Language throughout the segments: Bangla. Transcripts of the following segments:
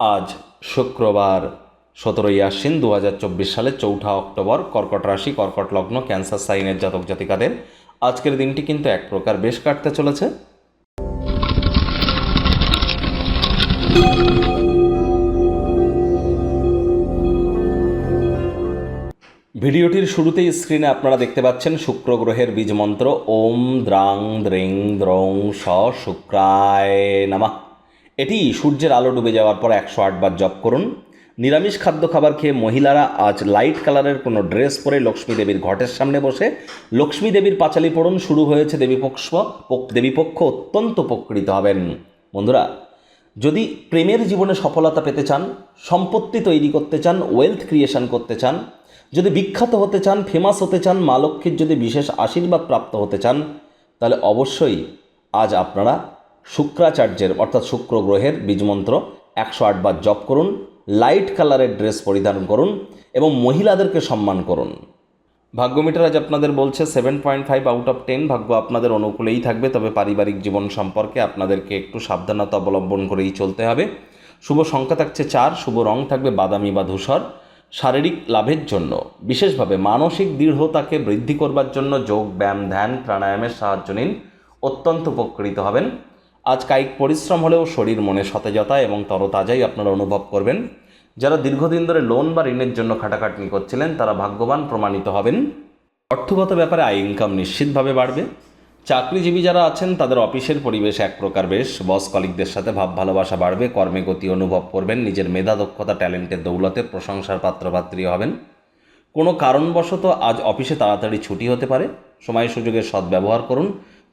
আজ শুক্রবার সতেরোই আশ্বিন দু হাজার চব্বিশ সালের চৌঠা অক্টোবর কর্কট রাশি, কর্কট লগ্ন, ক্যান্সার, সাইনের জাতক জাতিকাদের। আজকের দিনটি কিন্তু এক প্রকার বেশ কাটতে চলেছে। ভিডিওটির শুরুতেই স্ক্রিনে আপনারা দেখতে পাচ্ছেন শুক্র গ্রহের বীজ মন্ত্র, ওম দ্রাং দ্রিং দ্রং স শুক্রায় নামা। এটি সূর্যের আলো ডুবে যাওয়ার পর একশো আটবার জপ করুন। নিরামিষ খাদ্য খাবার খেয়ে মহিলারা আজ লাইট কালারের কোনো ড্রেস পরে লক্ষ্মী দেবীর ঘটের সামনে বসে। লক্ষ্মী দেবীর পাঁচালি পড়ুন, শুরু হয়েছে দেবীপক্ষ দেবীপক্ষ অত্যন্ত উপকৃত হবেন। বন্ধুরা, যদি প্রেমের জীবনে সফলতা পেতে চান, সম্পত্তি তৈরি করতে চান ওয়েলথ ক্রিয়েশন করতে চান, যদি বিখ্যাত হতে চান ফেমাস হতে চান, মা লক্ষ্মীর যদি বিশেষ আশীর্বাদ প্রাপ্ত হতে চান, তাহলে অবশ্যই আজ আপনারা শুক্রাচার্যের, অর্থাৎ শুক্র গ্রহের বীজমন্ত্র একশো আটবার জপ করুন, লাইট কালারের ড্রেস পরিধান করুন এবং মহিলাদেরকে সম্মান করুন। ভাগ্যমিটার আজ আপনাদের বলছে seven point five out of ten, ভাগ্য আপনাদের অনুকূলেই থাকবে, তবে পারিবারিক জীবন সম্পর্কে আপনাদেরকে একটু সাবধানতা অবলম্বন করেই চলতে হবে। শুভ সংখ্যা থাকছে চার, শুভ রং থাকবে বাদামি বা ধূসর, শারীরিক লাভের জন্য। বিশেষভাবে মানসিক দৃঢ়তাকে বৃদ্ধি করবার জন্য যোগ, ব্যায়াম, ধ্যান, প্রাণায়ামের সাহায্য নিন। অত্যন্ত উপকৃত হবেন। আজ কায়িক পরিশ্রম হলেও শরীর, মনে সতেজতা এবং তরতাজাই আপনারা অনুভব করবেন। যারা দীর্ঘদিন ধরে লোন বা ঋণের জন্য খাটাখাটনি করছিলেন, তারা ভাগ্যবান প্রমাণিত হবেন। অর্থগত ব্যাপারে আয় ইনকাম নিশ্চিতভাবে বাড়বে। চাকরিজীবী যারা আছেন, তাদের অফিসের পরিবেশ এক প্রকার বেশ। বস কলিকদের সাথে ভাব ভালোবাসা বাড়বে, কর্মে গতি অনুভব করবেন, নিজের মেধা, দক্ষতা, ট্যালেন্টের দৌলতে প্রশংসার পাত্রপাত্রী হবেন। কোনো কারণবশত আজ অফিসে তাড়াতাড়ি ছুটি হতে পারে। সময় সুযোগের সদ্ব্যবহার করুন।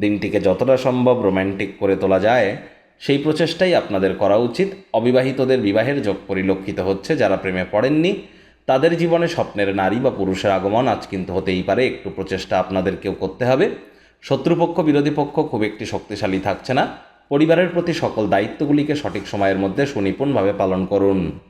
দিনটিকে যতটা সম্ভব রোম্যান্টিক করে তোলা যায়, সেই প্রচেষ্টাই আপনাদের করা উচিত। অবিবাহিতদের বিবাহের যোগ পরিলক্ষিত হচ্ছে, যারা প্রেমে পড়েননি, তাদের জীবনে স্বপ্নের নারী বা পুরুষের আগমন আজ কিন্তু হতেই পারে, একটু প্রচেষ্টা আপনাদেরকেও করতে হবে। শত্রুপক্ষ, বিরোধী পক্ষ খুব একটি শক্তিশালী থাকছে না। পরিবারের প্রতি সকল দায়িত্বগুলিকে সঠিক সময়ের মধ্যে সুনিপুণভাবে পালন করুন।